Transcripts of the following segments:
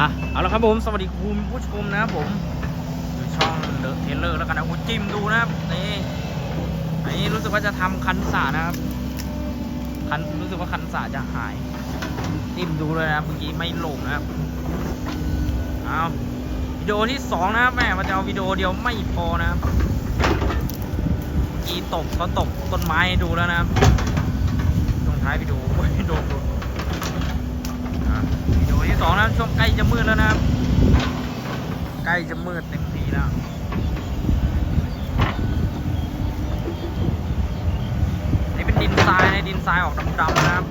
อะเอาละครับผม สวัสดีคุณผู้ชมนะครับผมช่องเดอะเทเลอร์แล้วกันนะโอ้จิ้มดูนะครับนี่อันนี้รู้สึกว่าจะทำคันสานะครับ คันรู้สึกว่าคันสาจะหายจิ้มดูเลยนะเมื่อกี้ไม่หลงนะครับเอาวิดีโอที่สองนะครับแม่มันจะเอาวิดีโอเดียวไม่พอนะครับกีตบเขาตบต้นไม้ให้ดูแล้วนะครับตรงท้ายวิดีโอโอ้ยโดนโดน สองนะช่วงใกล้จะมืดแล้วนะครับ ใกล้จะมืดเต็มทีแล้วนี่เป็นดินทรายในดินทรายออกดำๆนะครับ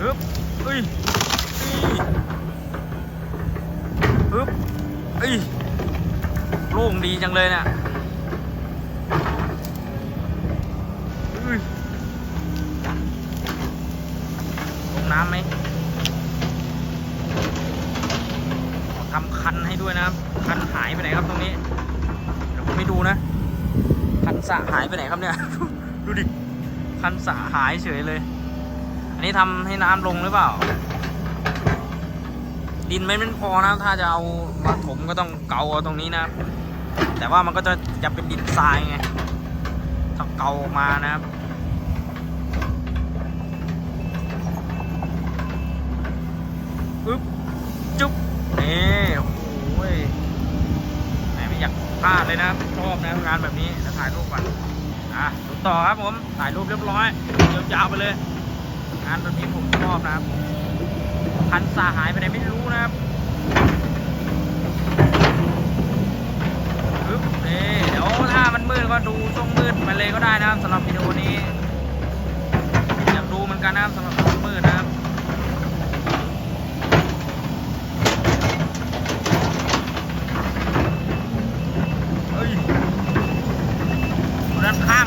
ฮึบเอ้ยฮึบเอ้ยโล่งดีจังเลยเนี่ยเอ้ย ลงน้ำไหมขอทำ คันให้ด้วยนะครับ คันหายไปไหนครับตรงนี้ เดี๋ยวผมไม่ดูนะ คันสะหายไปไหนครับเนี่ย ดูดิ คันสะหายเฉยเลย อันนี้ทำให้น้ำลงหรือเปล่า ดินไม่เป็นพอนะ ถ้าจะเอามาถมก็ต้องเกาเอาตรงนี้นะครับแต่ว่ามันก็จะจะเป็นดินทรายไง ถ้าเกาออกมานะครับจุ๊บนี่โอ้โหยแหมไม่อยากพ ลาดเลยนะชอบนะงานแบบนี้จะถ่ายรูปก่อนอะดูต่อครับผมถ่ายรูปเรียบร้อยยาวๆไปเลย งานแบบนี้ผมชอบนะครับพันสาหายไปไหนไม่รู้นะครับปึ๊บเดี๋ยวถ้ามันมืดก็ดูช่วงมืดไปเลยก็ได้นะครับสำหรับวิดีโอนี้อยากดูเหมือนกันนะครับสำหรับ เฮ้ย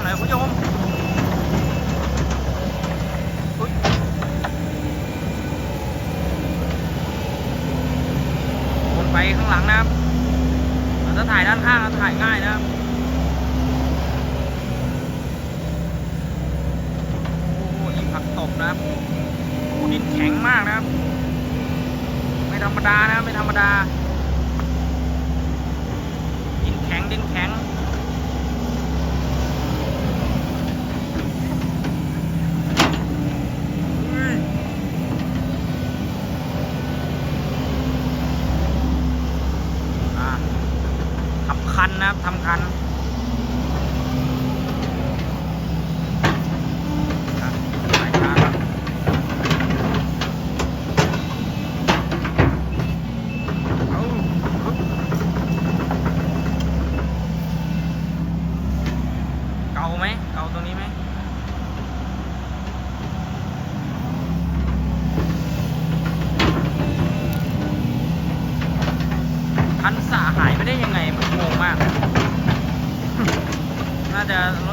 ดูด้าน Понятно.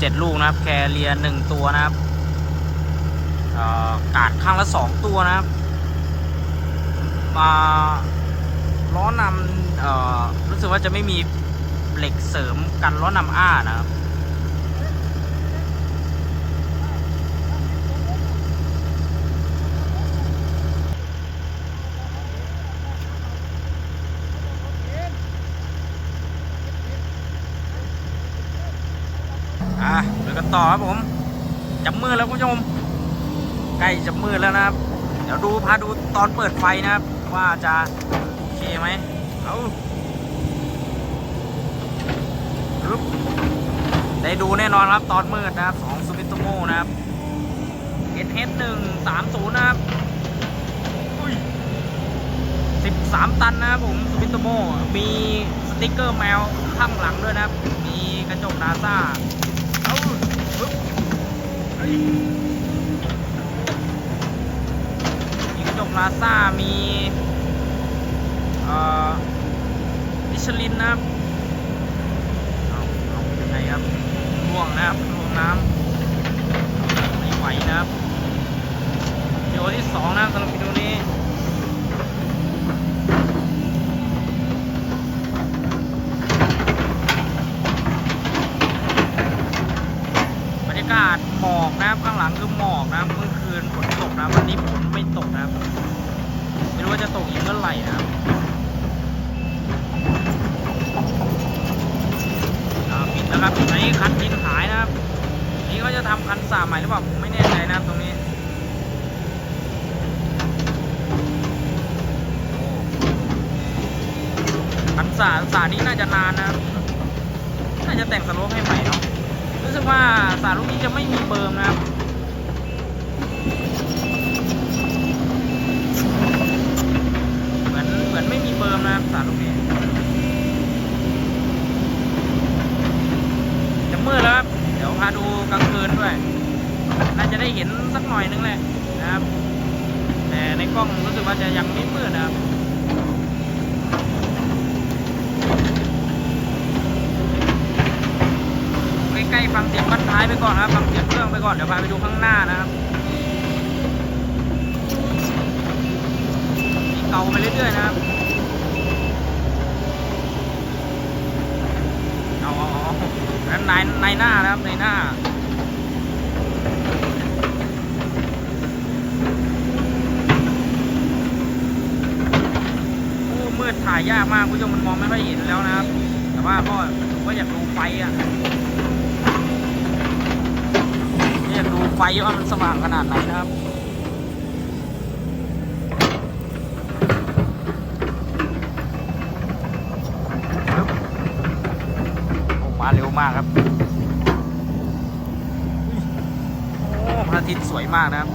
7 ลูกนะครับ แคเรียหนึ่งตัวนะครับกาดข้างละ 2 ตัวนะครับมาล้อนำอรู้สึกว่าจะไม่มีเหล็กเสริมกันล้อนำอ้านะครับ ดี๋ยวกันต่อครับผมจะมืดแล้วคุณผู้ชมใกล้จะมืดแล้วนะครับ เดี๋ยวดูพาดูตอนเปิดไฟนะครับ ว่าจะโอเคไหมเอาปึ๊บได้ดูแน่นอนครับตอนมืดนะครับของซูมิโตโมนะครับ S H1 30นะครับอุ้ย13ตันนะครับผมสวิตโตโมมีสติกเกอร์แมวข้างหลังด้วยนะครับ มีกระจกนาซาเอ้า ยมีกระจกลาซามีมิชลินนะครับ เอาเอายังไงครับล่วงนะครับล่วงน้ำไม่ไหวนะครับวิดีโอที่สองนะครับสำหรับวิดีโอนี้ บรรยากาศหมอกนะครับข้างหลังคือหมอกนะครับเมื่อคืนฝนตกนะวันนี้ฝนไม่ตกนะครับไม่รู้ว่าจะตกอีกเมื่อไหร่นะครับ ใช้ครับอันนี้คันดินหายนะครับ นี่เขาจะทำคันสาใหม่หรือเปล่าผมไม่แน่ใจนะครับตรงนี้คันสาสานี้น่าจะนานนะครับ น่าจะแต่งสโลปให้ใหม่เนาะ รู้สึกว่าสารลูกนี้จะไม่มีเบิร์มนะครับเหมือนเหมือนไม่มีเบิร์มนะครับสารลูกนี้ จะมืดแล้วครับ เดูกลางคืนด้วย น่าจะได้เห็นสักหน่อยนึงแหละนะครับ แต่ในกล้องรู้สึกว่าจะยังไม่มืดนะครับใกล้ๆฟังเสียงบันท้ายไปก่อนนะครับฟังเสียงเครื่องไปก่อนเดี๋ยวพาไปดูข้างหน้านะครับมีเกาไปเรื่อยๆนะครับเอาเอาเอานั้นในในหน้านะครับในหน้า โอ้มืดถ่ายยากมากคุณผู้ชมมันมองไม่ค่อยเห็นแล้วนะครับ แต่ว่าก็ผมก็อยากดูไฟอะอยากดูไฟว่ามันสว่างขนาดไหนนะครับปึ๊บโอ้มาเร็วมากครับ โอ้พระอาทิตย์สวยมากนะครับ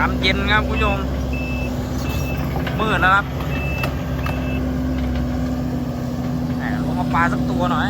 ยามเย็นครับคุณผู้ชมมืดแล้วครับแหมลงมาปลาสักตัวหน่อย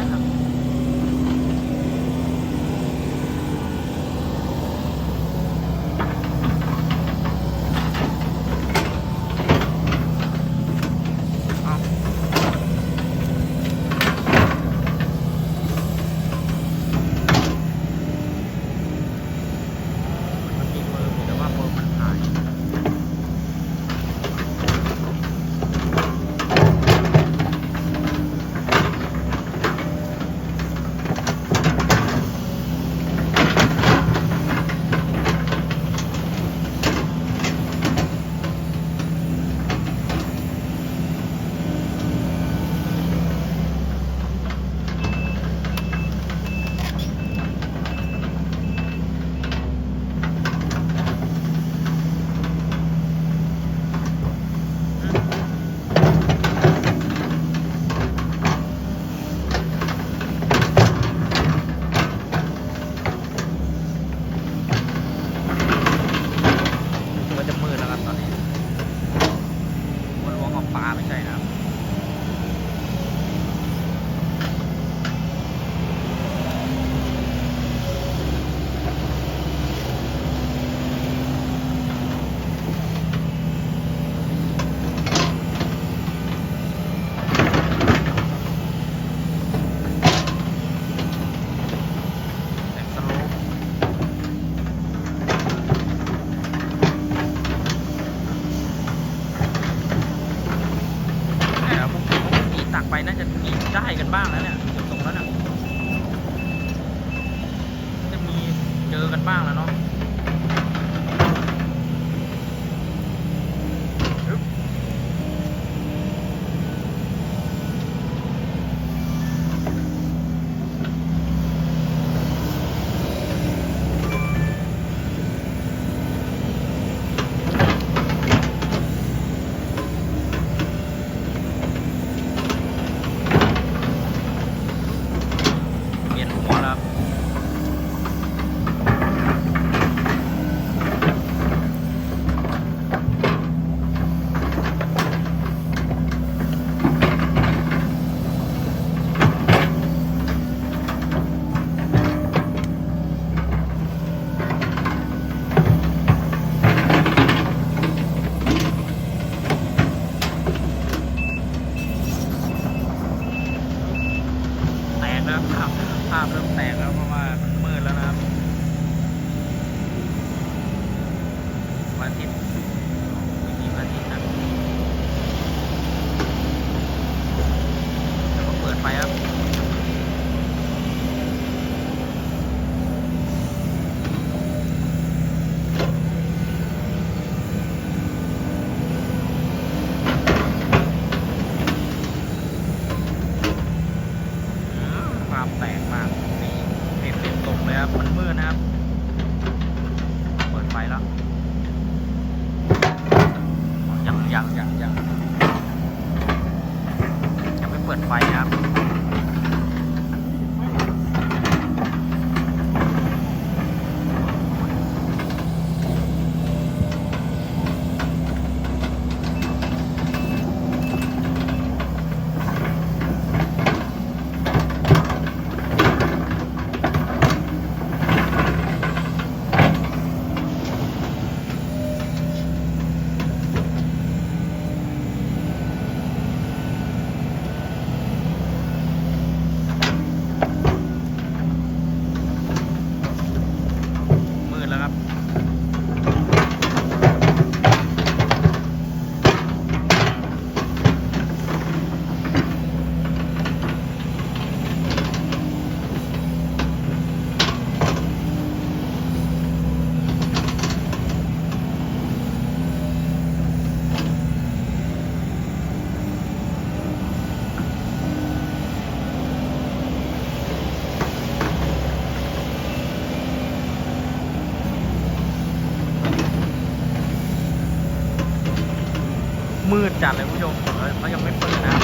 มืดจัดเลยคุณผู้ชมเขายังไม่เปิดนะ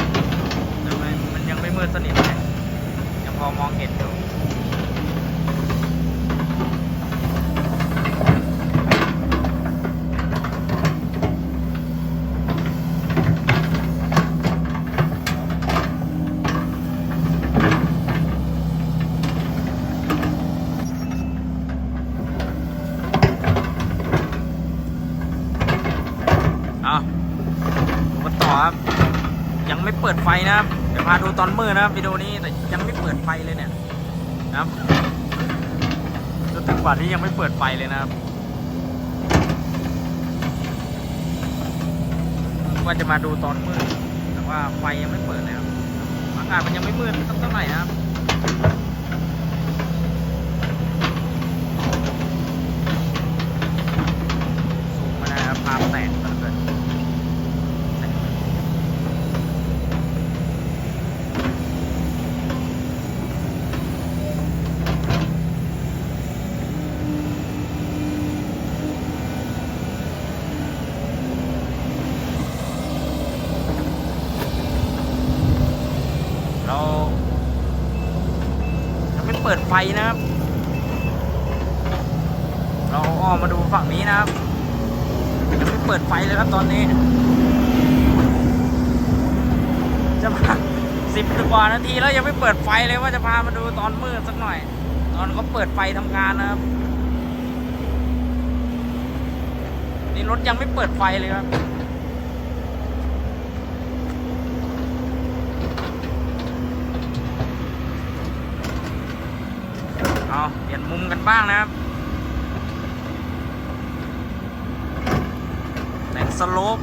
มันยังไม่มืดสนิทเลยยังพอมองเห็นอยู่เอาดูกันต่อ ครับ ยังไม่เปิดไฟนะครับเดี๋ยวพาดูตอนมืดนะครับวิดีโอนี้แต่ยังไม่เปิดไฟเลยเนี่ยนะครับจนถึงป่านนี้ยังไม่เปิดไฟเลยนะครับว่าจะมาดูตอนมืดแต่ว่าไฟยังไม่เปิดเลยครับอากาศมันยังไม่มืดสักเท่าไหร่นะครับสูงมานะครับภาพแตกเหลือเกิน เรายังไม่เปิดไฟนะครับ เราอ้อมมาดูฝั่งนี้นะครับยังไม่เปิดไฟเลยครับตอนนี้ จะมาสิบกว่านาทีแล้วยังไม่เปิดไฟเลยว่าจะพามาดูตอนมืดสักหน่อย ตอนเขาเปิดไฟทำงานนะครับ นี่รถยังไม่เปิดไฟเลยครับเอาเปลี่ยนมุมกันบ้างนะครับ แต่ง สโลป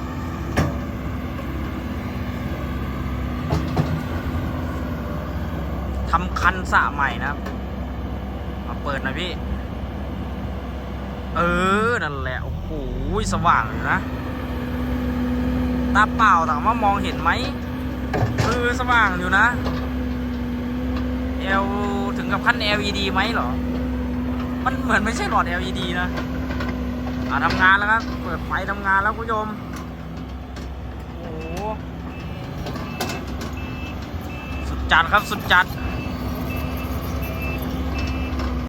ทำคันสะใหม่นะครับ มาเปิดน่อยพี่ เออ นั่นแหละ โอ้โห สว่างอยู่นะ ตาเปล่าถามว่ามองเห็นไหมเออ สว่างอยู่นะ L ถึงกับขั้น LED ไหมเหรอ มันเหมือนไม่ใช่หลอด LED นะ มาทำงานแล้วครับ เปิดไฟทำงานแล้วคุณผู้ชม โอ้โห สุดจัดครับ สุดจัด